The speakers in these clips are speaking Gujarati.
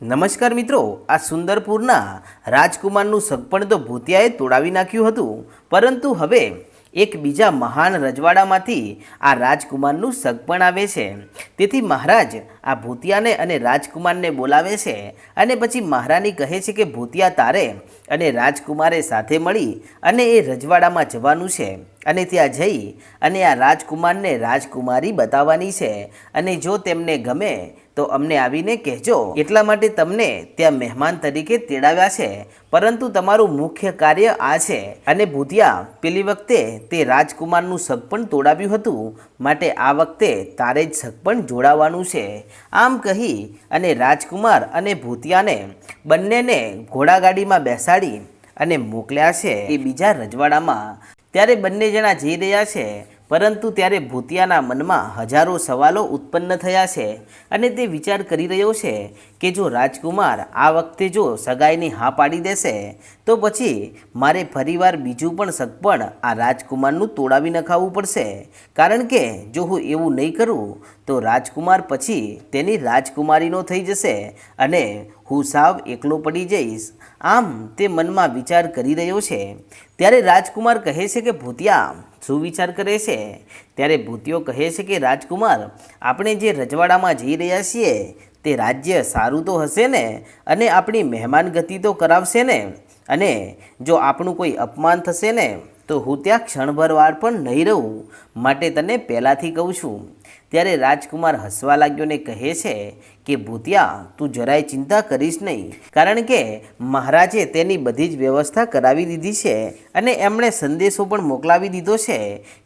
નમસ્કાર મિત્રો, આ સુંદરપુરના રાજકુમારનું સગપણ તો ભૂતિયાએ તોડાવી નાખ્યું હતું, પરંતુ હવે એક બીજા મહાન રજવાડામાંથી આ રાજકુમારનું સગપણ આવે છે. તેથી મહારાજ આ ભૂતિયાને અને રાજકુમારને બોલાવે છે અને પછી મહારાણી કહે છે કે ભૂતિયા તારે અને રાજકુમારે સાથે મળી અને એ રજવાડામાં જવાનું છે. અને ત્યાં જઈ અને આ રાજકુમારને રાજકુમારી બતાવવાની છે. અને જો તેમને ગમે તો અમને આવીને કહેજો. એટલા માટે તમને ત્યાં મહેમાન તરીકે તેડાવ્યા છે. પરંતુ તમારું મુખ્ય કાર્ય આ છે. અને ભૂતિયા, પેલી વખતે તે રાજકુમારનું સગપણ તોડાવ્યું હતું. માટે આ વખતે તારે જ સગપણ જોડાવાનું છે. આમ કહી અને રાજકુમાર અને ભૂતિયાને બંનેને ઘોડાગાડીમાં બેસાડી અને મોકલ્યા છે એ બીજા રજવાડામાં. ત્યારે બંને જણા જઈ રહ્યા છે, પરંતુ ત્યારે ભૂતિયાના મનમાં હજારો સવાલો ઉત્પન્ન થયા છે અને તે વિચાર કરી રહ્યો છે કે જો રાજકુમાર આ વખતે જો સગાઈની હા પાડી દેશે તો પછી મારે ફરીવાર બીજું પણ સગપણ આ રાજકુમારનું તોડાવી નખાવવું પડશે. કારણ કે જો હું એવું નહીં કરું, તો રાજકુમાર પછી તેની રાજકુમારીનો થઈ જશે અને હું સાવ એકલો પડી જઈશ. આમ તે મનમાં વિચાર કરી રહ્યો છે. ત્યારે રાજકુમાર કહે છે કે, ભૂતિયા, શું વિચાર કરે છે? ત્યારે ભૂતિયો કહે છે કે, રાજકુમાર, આપણે જે રજવાડામાં જઈ રહ્યા છીએ, તે રાજ્ય સારું તો હશે ને? અને આપણી મહેમાન ગતિ તો કરાવશે ને? અને જો આપણું કોઈ અપમાન થશે ને, તો હું ત્યાં ક્ષણભર વાર પણ નહીં રહું, માટે તને પહેલાંથી કહું છું. ત્યારે રાજકુમાર હસવા લાગ્યો ને કહે છે કે, ભૂતિયા, તું જરાય ચિંતા કરીશ નહીં. કારણ કે મહારાજે તેની બધી જ વ્યવસ્થા કરાવી દીધી છે અને એમણે સંદેશો પણ મોકલાવી દીધો છે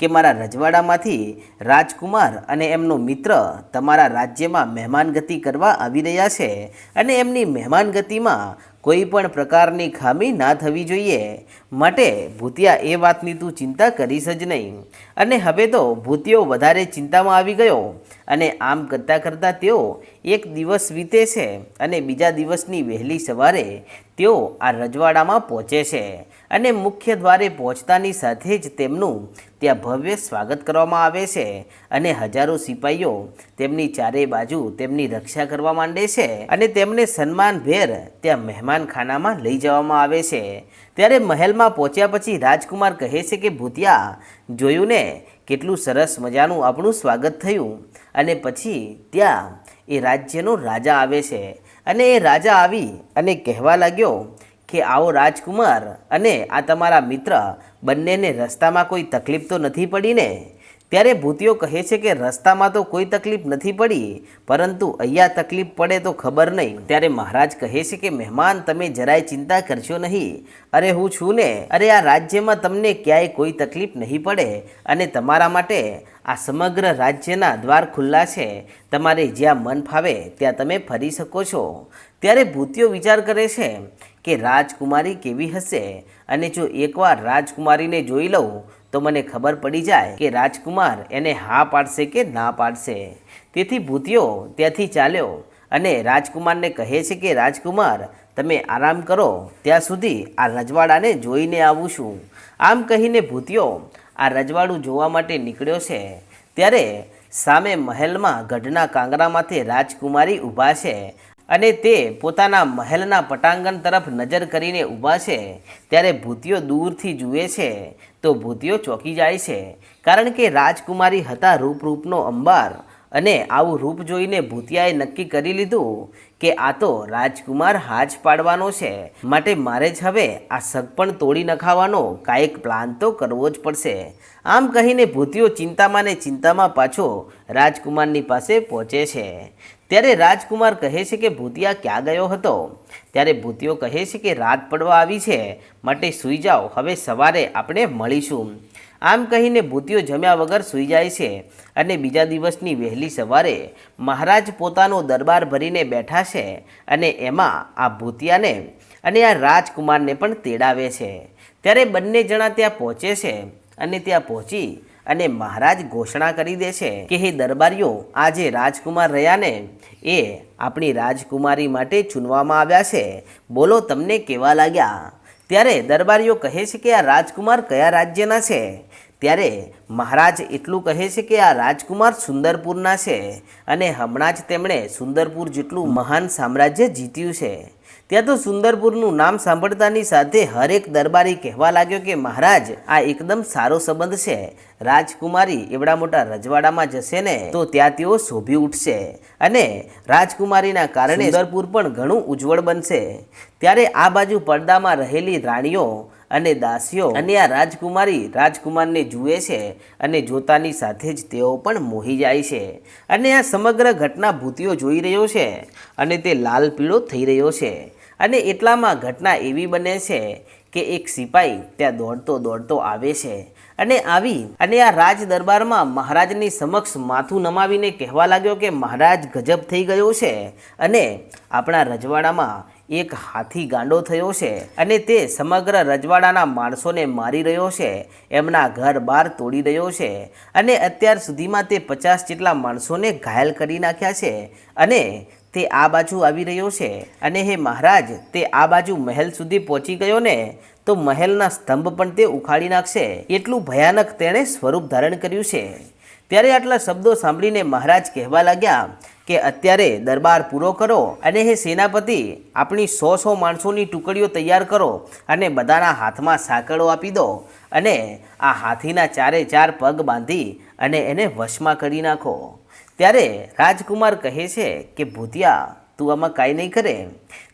કે મારા રજવાડામાંથી રાજકુમાર અને એમનો મિત્ર તમારા રાજ્યમાં મહેમાનગતિ કરવા આવી રહ્યા છે અને એમની મહેમાનગતિમાં કોઈ પણ પ્રકારની ખામી ના થવી જોઈએ. માટે ભૂતિયા એ વાતની તું ચિંતા કરીશ જ નહીં. અને હવે તો ભૂતિયો વધારે ચિંતામાં આવી ગયો. અને આમ કરતાં કરતાં તેઓ એક દિવસ વીતે છે અને બીજા દિવસની વહેલી સવારે તેઓ આ રજવાડામાં પહોંચે છે. અને મુખ્ય દ્વારે પહોંચતાની સાથે જ તેમનું ત્યાં ભવ્ય સ્વાગત કરવામાં આવે છે અને હજારો સિપાહીઓ તેમની ચારે બાજુ તેમની રક્ષા કરવા માંડે છે અને તેમને સન્માનભેર ત્યાં મહેમાનખાનામાં લઈ જવામાં આવે છે. ત્યારે મહેલમાં પહોંચ્યા પછી રાજકુમાર કહે છે કે, ભૂતિયા જોયું ને કેટલું સરસ મજાનું આપણું સ્વાગત થયું. અને પછી ત્યાં એ રાજ્યનો રાજા આવે છે અને એ રાજા આવી અને કહેવા લાગ્યો કે આવો રાજકુમાર અને આ તમારા મિત્ર બંનેને રસ્તામાં કોઈ તકલીફ તો નથી પડી ને? ત્યારે ભૂતિયો કહે છે કે રસ્તામાં તો કોઈ તકલીફ નથી પડી, પરંતુ અહીંયા તકલીફ પડે તો ખબર નહીં. ત્યારે મહારાજ કહે છે કે, મહેમાન, તમે જરાય ચિંતા કરશો નહીં. અરે, હું છું ને. અરે, આ રાજ્યમાં તમને ક્યાંય કોઈ તકલીફ નહીં પડે અને તમારા માટે આ સમગ્ર રાજ્યના દ્વાર ખુલ્લા છે. તમારે જ્યાં મન ફાવે ત્યાં તમે ફરી શકો છો. ત્યારે ભૂતિયો વિચાર કરે છે કે રાજકુમારી કેવી હશે? અને જો એકવાર રાજકુમારીને જોઈ લઉં, તો મને ખબર પડી જાય કે રાજકુમાર એને હા પાડશે કે ના પાડશે. તેથી ભૂતિયો ત્યાંથી ચાલ્યો અને રાજકુમારને કહે છે કે, રાજકુમાર, તમે આરામ કરો. ત્યાં સુધી આ રજવાડાને જોઈને આવું છું. આમ કહીને ભૂતિયો આ રજવાડું જોવા માટે નીકળ્યો છે. ત્યારે સામે મહેલમાં ગઢના કાંગરામાંથી રાજકુમારી ઊભા છે અને તે પોતાના મહેલના પટાંગણ તરફ નજર કરીને ઊભા છે. ત્યારે ભૂતિયો દૂરથી જુએ છે. તો ભૂતિયો ચોંકી જાય છે. કારણ કે રાજકુમારી હતા રૂપરૂપનો અંબાર. અને આવું રૂપ જોઈને ભૂતિયાએ નક્કી કરી લીધું કે આ તો રાજકુમાર હાજ પાડવાનો છે. માટે મારે જ હવે આ સગપણ તોડી નખાવાનો કાંઈક પ્લાન તો કરવો જ પડશે. આમ કહીને ભૂતિયો ચિંતામાં ને ચિંતામાં પાછો રાજકુમારની પાસે પહોંચે છે. ત્યારે રાજકુમાર કહે છે કે ભૂતિયા ક્યાં ગયો હતો? ત્યારે ભૂતિયો કહે છે કે રાત પડવા આવી છે. માટે સૂઈ જાઓ, હવે સવારે આપણે મળીશું. આમ કહીને ભૂતિયો જમ્યા વગર સૂઈ જાય છે અને બીજા દિવસની વહેલી સવારે મહારાજ પોતાનો દરબાર ભરીને બેઠા છે અને એમાં આ ભૂતિયાને અને આ રાજકુમારને પણ તેડાવે છે. ત્યારે બંને જણા ત્યાં પહોંચે છે અને ત્યાં પહોંચી અને મહારાજ ઘોષણા કરી દે છે કે, હે દરબારીઓ આ જે રાજકુમાર રહ્યા ને એ આપણી રાજકુમારી માટે ચૂનવામાં આવ્યા છે. બોલો, તમને કેવા લાગ્યા? ત્યારે દરબારીઓ કહે છે કે આ રાજકુમાર કયા રાજ્યના છે? ત્યારે મહારાજ એટલું કહે છે કે આ રાજકુમાર સુંદરપુરના છે અને હમણાં જ તેમણે સુંદરપુર જેટલું મહાન સામ્રાજ્ય જીત્યું છે. ત્યાં તો સુંદરપુરનું નામ સાંભળતાની સાથે હરેક દરબારી કહેવા લાગ્યો કે, મહારાજ, આ એકદમ સારો સંબંધ છે. રાજકુમારી એવડા મોટા રજવાડામાં જશે ને, તો ત્યાં તેઓ શોભી ઉઠશે. અને રાજકુમારીના કારણે સુંદરપુર પણ ઘણું ઉજ્જવળ બનશે. ત્યારે આ બાજુ પડદામાં રહેલી રાણીઓ અને દાસીઓ અને આ રાજકુમારી રાજકુમારને જુએ છે અને જોતાની સાથે જ તેઓ પણ મોહી જાય છે. અને આ સમગ્ર ઘટના ભૂતિઓ જોઈ રહ્યો છે અને તે લાલ પીળો થઈ રહ્યો છે. અને એટલામાં ઘટના એવી બને છે કે એક સિપાઈ ત્યાં દોડતો દોડતો આવે છે અને આવી અને આ રાજ દરબારમાં મહારાજની સમક્ષ માથું નમાવીને કહેવા લાગ્યો કે મહારાજ ગજબ થઈ ગયો છે અને આપણા રજવાડામાં એક હાથી ગાંડો થયો છે અને તે સમગ્ર રજવાડાના માણસોને મારી રહ્યો છે, એમના ઘર બાર તોડી રહ્યો છે અને અત્યાર સુધીમાં તે પચાસ જેટલા માણસોને ઘાયલ કરી નાખ્યા છે અને તે આ બાજુ આવી રહ્યો છે અને હે મહારાજ, તે આ બાજુ મહેલ સુધી પહોંચી ગયો ને, તો મહેલના સ્તંભ પણ તે ઉખાડી નાખશે. એટલું ભયાનક તેણે સ્વરૂપ ધારણ કર્યું છે. ત્યારે આટલા શબ્દો સાંભળીને મહારાજ કહેવા લાગ્યા કે અત્યારે દરબાર પૂરો કરો અને હે સેનાપતિ, આપણી સો સો માણસોની ટુકડીઓ તૈયાર કરો અને બધાના હાથમાં સાંકળો આપી દો અને આ હાથીના ચારે ચાર પગ બાંધી અને એને વશમાં કરી નાખો. ત્યારે રાજકુમાર કહે છે કે, ભૂતિયા, તું આમાં કાંઈ નહીં કરે.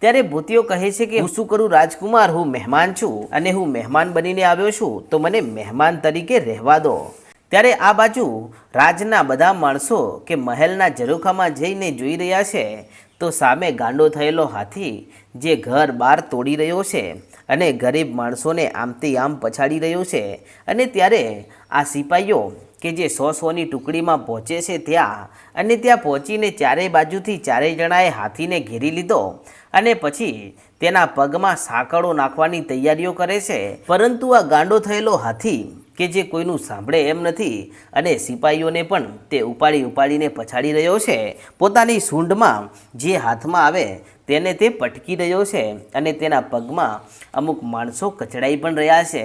ત્યારે ભૂતિયો કહે છે કે, હું શું કરું? રાજકુમાર, હું મહેમાન છું અને હું મહેમાન બનીને આવ્યો છું, તો મને મહેમાન તરીકે રહેવા દો. ત્યારે આ બાજુ રાજના બધા માણસો કે મહેલના ઝરૂખામાં જઈને જોઈ રહ્યા છે, તો સામે ગાંડો થયેલો હાથી, જે ઘર બહાર તોડી રહ્યો છે અને ગરીબ માણસોને આમથી આમ પછાડી રહ્યો છે. અને ત્યારે આ સિપાહીઓ કે જે સો સોની ટુકડીમાં પહોંચે છે ત્યાં અને ત્યાં પહોંચીને ચારેય બાજુથી ચારેય જણાએ હાથીને ઘેરી લીધો અને પછી તેના પગમાં સાંકળો નાખવાની તૈયારીઓ કરે છે. પરંતુ આ ગાંડો થયેલો હાથી, કે જે કોઈનું સાંભળે એમ નથી અને સિપાહીઓને પણ તે ઉપાડી ઉપાડીને પછાડી રહ્યો છે, પોતાની સૂંઢમાં જે હાથમાં આવે તેને તે પટકી રહ્યો છે અને તેના પગમાં અમુક માણસો કચડાઈ પણ રહ્યા છે.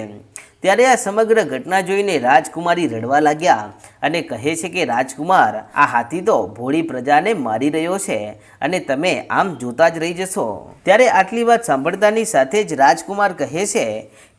ત્યારે આ સમગ્ર ઘટના જોઈને રાજકુમારી રડવા લાગ્યા અને કહે છે કે, રાજકુમાર, આ હાથી તો ભોળી પ્રજાને મારી રહ્યો છે અને તમે આમ જોતા જ રહી જશો. ત્યારે આટલી વાત સાંભળતાની સાથે જ રાજકુમાર કહે છે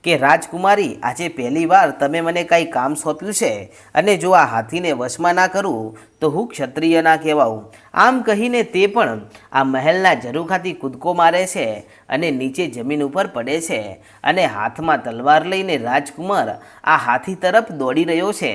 કે રાજકુમારી, આજે પહેલી વાર તમે મને કાંઈ કામ સોંપ્યું છે અને જો આ હાથીને વશમાં ના કરું, તો હું ક્ષત્રિય ના કહેવાઉં. આમ કહીને તે પણ આ મહેલના ઝરૂખાથી કૂદકો મારે છે અને નીચે જમીન ઉપર પડે છે અને હાથમાં તલવાર લઈને રાજકુમાર આ હાથી તરફ દોડી રહ્યો છે.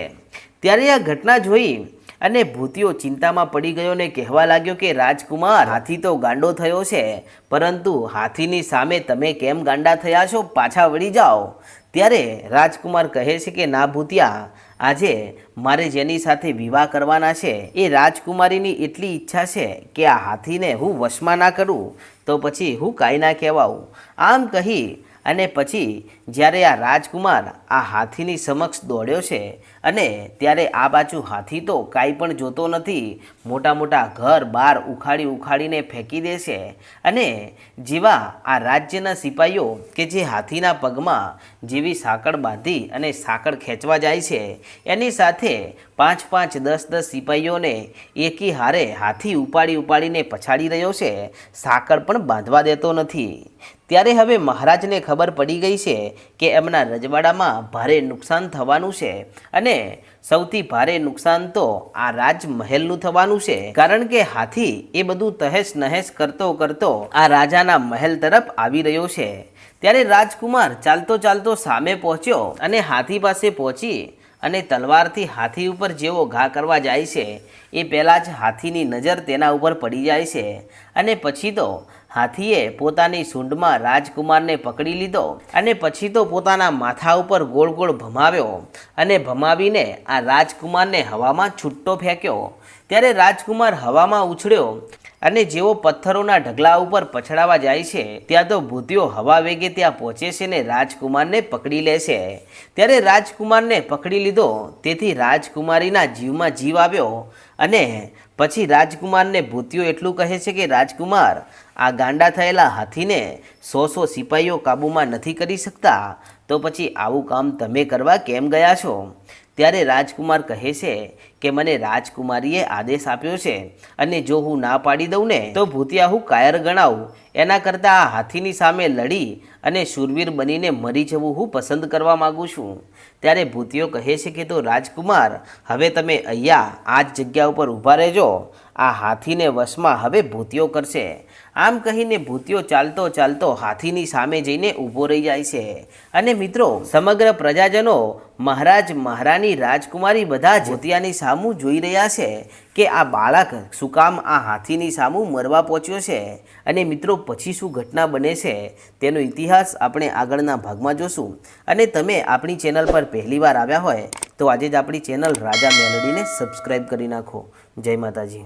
ત્યારે આ ઘટના જોઈ અને ભૂતિયો ચિંતામાં પડી ગયો ને કહેવા લાગ્યો કે, રાજકુમાર, હાથી તો ગાંડો થયો છે. પરંતુ હાથીની સામે તમે કેમ ગાંડા થયા છો? પાછા વળી જાઓ. ત્યારે રાજકુમાર કહે છે કે, ના ભૂતિયા, આજે મારે જેની સાથે વિવાહ કરવાના છે, એ રાજકુમારીની એટલી ઈચ્છા છે કે આ હાથીને હું વશમાં ના કરું. તો પછી હું કાંઈ ના કહેવાઉં. આમ કહી અને પછી જ્યારે આ રાજકુમાર આ હાથીની સમક્ષ દોડ્યો છે અને ત્યારે આ બાજુ હાથી તો કાંઈ પણ જોતો નથી, મોટા મોટા ઘર બાર ઉખાડી ઉખાડીને ફેંકી દે છે અને જેવા આ રાજ્યના સિપાહીઓ કે જે હાથીના પગમાં જેવી સાંકળ બાંધી અને સાંકળ ખેંચવા જાય છે. એની સાથે પાંચ પાંચ દસ દસ સિપાહીઓને એકી હારે હાથી ઉપાડી ઉપાડીને પછાડી રહ્યો છે. સાંકળ પણ બાંધવા દેતો નથી. ત્યારે હવે મહારાજને ખબર પડી ગઈ છે કે એમના રજવાડામાં ભારે નુકસાન થવાનું છે અને સૌથી ભારે નુકસાન તો આ રાજમહેલનું થવાનું છે. કારણ કે હાથી એ બધું તહેશ નહેશ કરતો કરતો આ રાજાના મહેલ તરફ આવી રહ્યો છે. ત્યારે રાજકુમાર ચાલતો ચાલતો સામે પહોંચ્યો અને હાથી પાસે પહોંચી અને તલવારથી હાથી ઉપર જેવો ઘા કરવા જાય છે. એ પહેલાં જ હાથીની નજર તેના ઉપર પડી જાય છે. અને પછી તો હાથીએ પોતાની સૂંઢમાં રાજકુમારને પકડી લીધો અને પછી તો પોતાના માથા ઉપર ગોળ ગોળ ભમાવ્યો અને ભમાવીને આ રાજકુમારને હવામાં છૂટ્ટો ફેંક્યો. ત્યારે રાજકુમાર હવામાં ઉછળ્યો અને જેઓ પથ્થરોના ઢગલા ઉપર પછડાવા જાય છે, ત્યાં તો ભૂતિઓ હવા વેગે ત્યાં પહોંચે છે ને રાજકુમારને પકડી લે છે. ત્યારે રાજકુમારને પકડી લીધો, તેથી રાજકુમારીના જીવમાં જીવ આવ્યો અને પછી રાજકુમારને ભૂતિઓ એટલું કહે છે કે, રાજકુમાર, આ ગાંડા થયેલા હાથીને સો સો સિપાહીઓ કાબૂમાં નથી કરી શકતા? તો પછી આવું કામ તમે કરવા કેમ ગયા છો? ત્યારે રાજકુમાર કહે છે કે મને રાજકુમારીએ આદેશ આપ્યો છે અને જો હું ના પાડી દઉં ને, તો ભૂતિયા હું કાયર ગણાવું. એના કરતાં આ હાથીની સામે લડી અને શૂરવીર બનીને મરી જવું હું પસંદ કરવા માગું છું. ત્યારે ભૂતિયો કહે છે કે તો રાજકુમાર, હવે તમે અહીંયા આ જ જગ્યા ઉપર ઊભા રહેજો. આ હાથીને વશમાં હવે ભૂતિયો કરશે. આમ કહીને ભૂતિયો ચાલતો ચાલતો હાથીની સામે જઈને ઊભો રહી જાય છે. અને મિત્રો, સમગ્ર પ્રજાજનો મહારાજ મહારાણી રાજકુમારી બધા ભૂતિયાની સામું જોઈ રહ્યા છે કે આ બાળક શું કામ આ હાથીની સામું મરવા પહોંચ્યો છે? અને મિત્રો, પછી શું ઘટના બને છે? તેનો ઇતિહાસ આપણે આગળના ભાગમાં જોશું. અને તમે આપણી ચેનલ પર પહેલીવાર આવ્યા હોય તો આજે જ આપણી ચેનલ રાજા મેલડીને સબસ્ક્રાઈબ કરી નાખો. જય માતાજી.